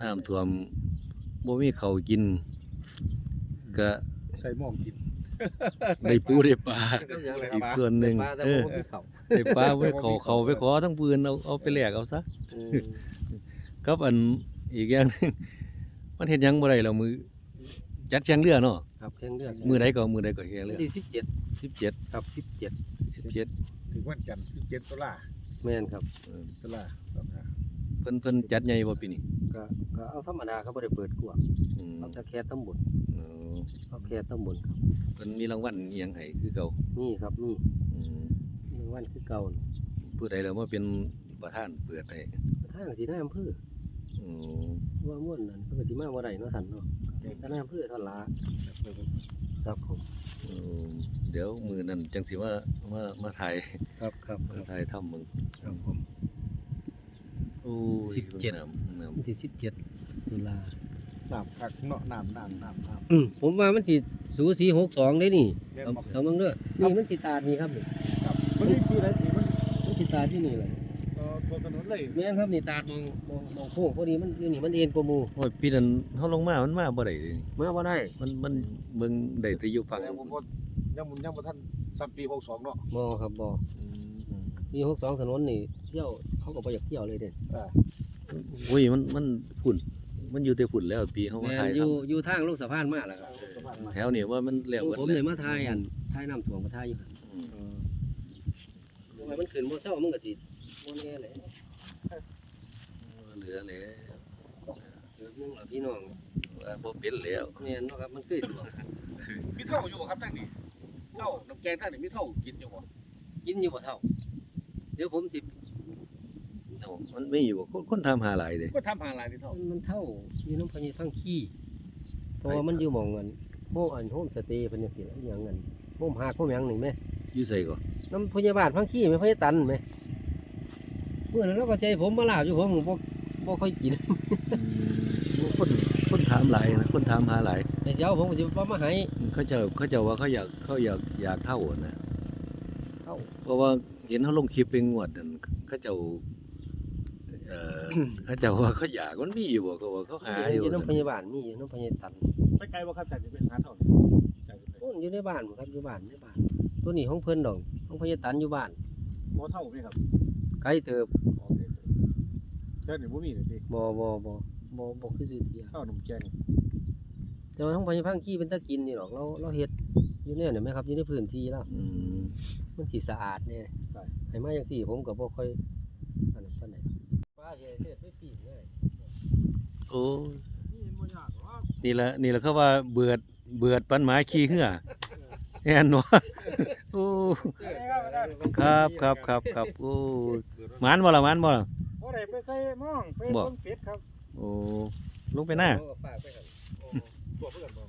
น้ำท่วมบ่มีข้าวกิน ก็ใส่หม้องกิน ได้ปูได้ปลาก็ยังเลยอีกส่วนหนึ่งปลาแต่เออบ่มีเขาได้ปลาไว้ขอเขาไปขอทั้งปืนเอาเอาไปแลกเอาซะอืมกับอันอีกอย่างหนึงมันเฮ็ดหยังบ่ได้แล้วมือจัดแข่งเรือเนาะครับแข่งเรือมือใดก็มือใดก็แข่งเรือที่สิบเจ็ด17ครับสิบเจ็ด17ถึงวันจันทร์ที่เจ็ดตุลาแม่นครับเออตุลาสองห้าเพิ่นเพิ่นจัดใหญ่บ่ปีนี้ ก็ก็เอาธรรมดาครับบ่ได้เปิดกว้างอืมเอาแต่แค่ตำบลเออเอาแค่ตำบลครับ เพิ่นมีรางวัลอีหยังให้คือเก่านี่ครับนี่อืมรางวัลคือเก่าผู้ใดแล้วมาเป็นประธานเปิดให้ทางสีหน้าอำเภออืมว่าม่วนนั่นเพิ่นก็สิมาบ่ได้เนาะท่านเนาะแต่หน้าอำเภอเท่าลาครับผมอืมเดี๋ยวมือนั้นจังสิว่ามามาถ่ายครับครับคมารับถ่ายทำมึงครับผม โอ้ยสิบเจ็ด น้ำน้วันที่สิบเจ็ดตุลาน้ำคักเนาะน้ำน้ำน้ำน้อืมผมว่ามันสิสูสีหกสองได้นี่ำเรียนเอาบอก เอาเบิ่งเด้อนี่มันสิตาดนี่ครับนี่ครับมันมีที่ไหนที่มันมันสิตาดที่นี่เลยเอ่อตัวถนนเลยแม่นครับนี่ตาดมองมองมองโค้งพอดีมันอยู่นี่มันเอ็นกว่าหมู่ำโอ้ยปีนั้นเฮาลงมา มันมาบ่ได้เลยมาบ่ได้มันมันเบิ่งได้แต่อยู่ฟัฝั่งงยังบ่ยังบ่ยังบ่ทันสัปีหกสองเนาะบ่ครับบ่อืม มีหกสองถนนนี่เที่ยวเขาก็บ่อยากเที่ยวเลยเด้อ่าโอ้ยมันมันฝุ่น มันอยู่แต่ฝุ่นแล้วปีเฮามาแม่นถ่ายอยู่ทำอยู่ทางลงสะพานมาแล้วครับสะพานมาแถวนี้ว่ามันแล้วผมเบิดผมแล้เนี่ยวมาถ่ายอันถ่ายน้ำท่วมก็ถ่ายอยู่หั่นอืมเออว่ามันขึ้นบ่เช้ามันก็สิบ่แน่แหละเหลือแล้วเจอนึงล่ะพี่น้องว่าบ่เป็นแล้วแม่นเนาะครับมันเคยท่วมมีเท่าอยู่บ่ครับท่านนี่เท่าน้ำแกงท่านนี่มีเท่ากินอยู่บ่กินอยู่บ่เท่าเดี๋ยวผมสิเอ้ามันไม่อยู่บ่คนคนทำหาหลายเด้ก็ทำหาหลายนี่เท่ามันมันเท่าอยู่น้ำพญฟังขี้เพราะว่ามันอยู่หม่องเงินโฮมอันโฮมสเตย์เพิ่นจังซี่ล่ะอีหยังเงินโฮมหากโฮมหยังนี่แม่อยู่ไสก็น้ำพยาบาลพังขี้ไหม่พยาตันไหมเมื่อนั้นเราก็ใจผมมาลาบอยู่ผมบ่บ่ค่อยกินคนคนถามหลายนะคนถามหาหลายไอ้เจ้าผมก็จะบ่มาให้เขาเจะเขาเจะว่าเขาอยากเขาอยากอยากเท่าอะนะ เท่าเพราะว่าเห็นเขาลงคลิปเป็นงวดนั่นเขาเจ้าเอ่อเขาเจ้าว่าเขาอยากมันมีอยู่บ่เขาว่าเขาหาอยู่อยู่น้ำพยาบาลมีอยู่น้ำพยาตันไปไกลบ่ครับท่านจะเป็นหาเท่านี่ไกลไปโอ้ยอยู่ในบ้านบ่ครับอยู่บ้านในบ้าน ตัวนี้ของเพิ่นดอกของพยาตันอยู่บ้านบ่เท่าไหมครับไกลเติบโอเคเจ้านี่บ่มีเลยติบ่บ่บ่บ่บ่คือสิเทียเท่าน้ำแกงแต่ว่าของพยาพังขี้เป็นตะกินนี่หรอกเราเราเฮ็ดอยู่เนี่ยเห็นไหมครับอยู่ในพื้นที่แล้วอื มมันสิสะอาดแน่ให้มาจังซี่ผมก็บ่ค่อยอันนั้นปานใดป้าสิให้เฮ็ดไปปีนง่ายโอ้ยนี่บ่ยากหรอกนี่ละนี่ละเขาว่าเบือดเบือดปันหมาขี้เหือแอนเนาะโอ้ครับครับครับครับโอ้ยหมานบ่ล่ะหมานบ่ล่ะ บ่ได้ไปใส่หม้องไปบ่ ต้นเป็ดครับโอ้ลงไปหน้าเอฝากไปครับตัวเพื่อนบ่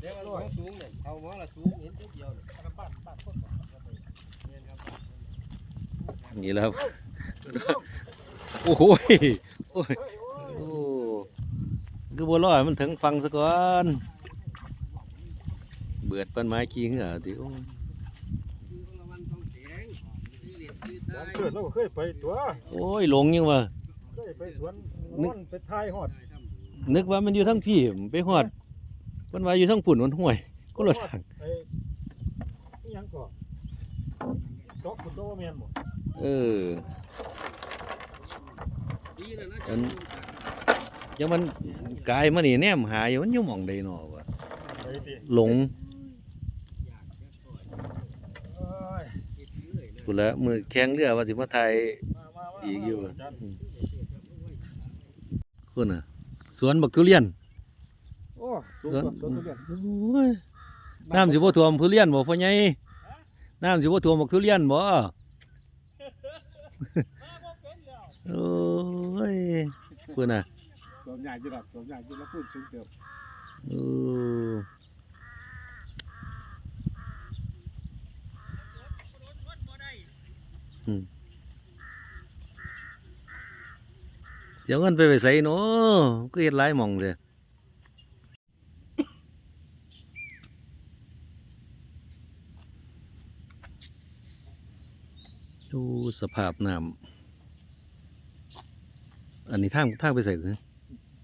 เดี๋ยวมันของสูงเนี่ยเอาหมอละสูงเห็นตัวเดียวเนี่ยบ้านบ้านคนบ่ครับไป เรียนครับ นี่แหล้วโอ้โหยโอ้ยโอ้คือบัวลอยมันถึงฟังซะก่อน เบือดปันไม้ขี้เหงื่อติโอ้ยคือละวันต้องแสงคือเรียนคือบ้าตานยเกิดเราก็เคยไปตัวโอ้ยหลงยังวะเคยไปสวนม่อนไปท้ายฮอด นึกว่ามันอยู่ทั้งพี่ไปหอดมันว่าอยู่ทั้งปุ่นมันห่วย ก็หลดทางไอ้อิหยังก่อจอกคุณโตว่าแม่นบ่ เออดีนะนะอันยังมันกายมันนี่แนมหาอยู่มันอยู่หม่องใดเนาะวะไปติหลงเอ้ยพุ่นละมือแข้งเรือว่าสิมาถ่ายมามามาอีกอยู่าจารย์พุ่นน่ะสวนบักทุเรียนโอ้สูงสวนกว่าสวนทุเรียนโอ้ยน้ำสิบ่ท่วมทุเรียนบ่พ่อใหญ่น้ำสิบ่ท่วมบักทุเรียนบ่ โอ้ยพุ่นน่ะสวนใหญ่จิดอกสวนใหญ่จิแล้วพูดสูงเติบเอออืมเดี๋ยวเงินไปไปใส่เนาะก็เฮ็ดหลายหม่องเลย ดูสภาพน้ำอันนี้ทางทางไปใส่คือ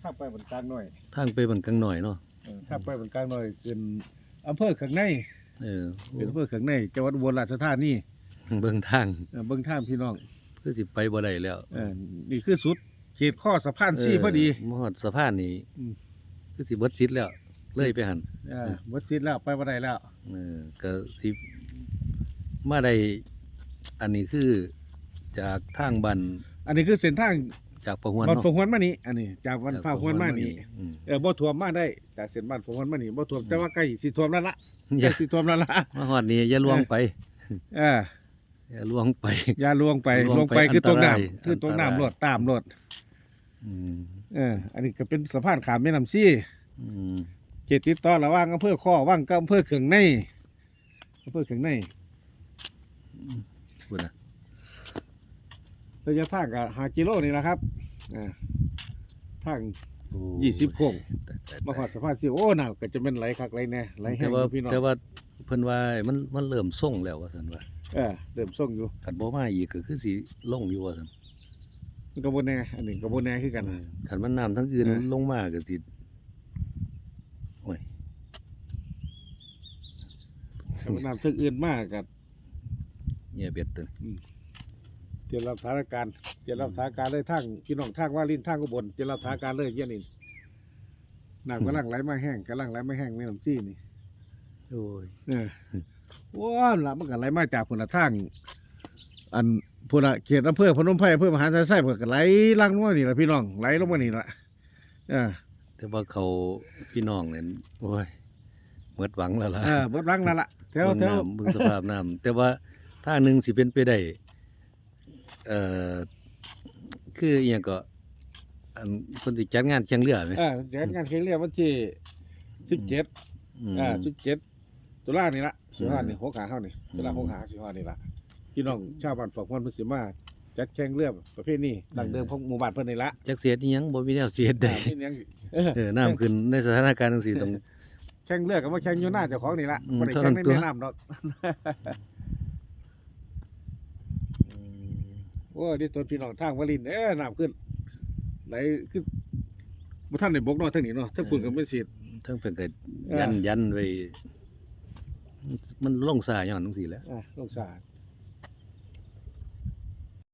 ถ้าไปบนกลางหน่อย ทางไปบันกลางหน่อยเนาะเออถ้าไปบนกลางหน่อยเป็นอำเภอข้างในเออเป็นอำเภอข้างในจังหวัดอุบลราชธานีเบิ่งทางเออเบิ่งทางพี่น้องคือสิไปบ่ได้แล้วเออนี่คือสุดเขตข้อสะพานซี่พอดีเมฮอดสะพานนี่อืม คือสิเบิดชิดแล้วเลยไปหันเออหมดสิทธิ์แล้วไปบ่ได้แล้วเออก็สิมาได้ อันนี้คือจากทางบันอันนี้คือเส้นทางจากประหวนบ้านเนาะฟงหวนมานี่อันนี้ จากวันฟ้าหวนมานี่อืม เออบ่ท่วมมาได้จากเส้นบ้านฟงหวนมานี่บ่ท่วมแต่ว่าใกล้สิท่วมแล้วล่ะอใกล้ย่าสิท่วมแล้วล่ะมาฮอดนี่อย่าลวงไปเอออย่าลวงไป อย่าลวงไปลลววงงไปไปคือตกอันตรายน้ำคือตกอันตราย น้ำรถตามรถอืมเออ อันนี้ก็เป็นสะพานขามแม่น้ำซี่อืมเขตติดต่อระหว่างอำเภอข้อว่างกับอำเภอเขืองในอำเภอเขืองใน พูดนะระยะทางก็5กิโลนี่แหละครับอ่าทางโอ้ยี่สิบโค้งตายตายมาขอดสะพานซี่โอ้น้ำก็จะเป็นไหลคักไหลแน่ไหลแห้แต่งว่าอยู่พี่น้องแต่ว่าเพิ่นว่ามันมันเริ่มส่งแล้วว่าซั่นว่าเออเริ่มส่งอยู่คันบ่มาอีกก็คือสิลงอยู่ว่าซั่นมันก็บ่แน่อันนี้ก็บ่แน่คือกันนะคันมันน้ำทั้งอื่นเออลงมาก็สิโอ้ยแต่ว่าน้ำทึกอื่นมากกับ เงียเบ็ดตึงเตรียมรับสถานการณ์เตรียมรับสถานการณ์เลยทางพี่น้องทางว่าลินทางอุบลเตรียมรับสถานการณ์เลยเยี่ยนี่น้ำกำลังไหลมาแห้งกำลังไหลมาแห้งแม่น้ำซี่นี่โอ้ยเออว้าวละมันก็ไหลมาจากพุ่นละทางอันพุ่นละเขตอำเภอพนมไพรอำเภอมหาไซไส้เพิ่นก็ไหลลังลงมานี่ละพี่น้องไหลลงมานี่ละเออแต่ว่าเขาพี่น้องเนี่ยโอ้ยหมดหวังแล้วล่ะเออเบิดรังนั่นละแถวเบิ่งแถวน้ำเบิ่งสภาพน้ำแต่ว่า ทางหนึงสิเป็นไปได้เอ่อคืออีหยังก็อันเพิ่นสิจัดงานแข่งเรือไหมเออจัดงานแข่งเรือวันที่สิบเจ็ดม อ่าสิบเจ็ดตุลานี่ละสิฮอดอืมนี่หกหาเฮานี่ตุลาอืมหกหาสิฮอดนี่ละพี่น้องชาวบ้านฝากมันเพิ่นสิมาจัดแข่งเรือประเภทนี้ดังเดิมของหมู่บ้านเพิ่นนี่ละจักเสียดอีหยังบ่มีแนวเสียดได้อ่าพี่เลี้ยงเออ เออน้ำขึ้นในสถานการณ์จังซี่ต้อง แข่งเรือก็มาแข่งอยู่หน้าเจ้าของนี่ละอืมบ่ได้เท่าแข่นั้งนในตัว แม่น้ำดอก โอ้นี่ต้นพี่น้องทางวลินทร์เอ้อน้ำขึ้นไหลขึ้นบ่ทันได้บกเนาะทางนี้เนาะถ้าคุณก็ไม่สิทธิ์ ทั้งเพิ่นก็เออยันยันไว้มันลงสายย้อนจังซี่แหล้วอ่าลงสาด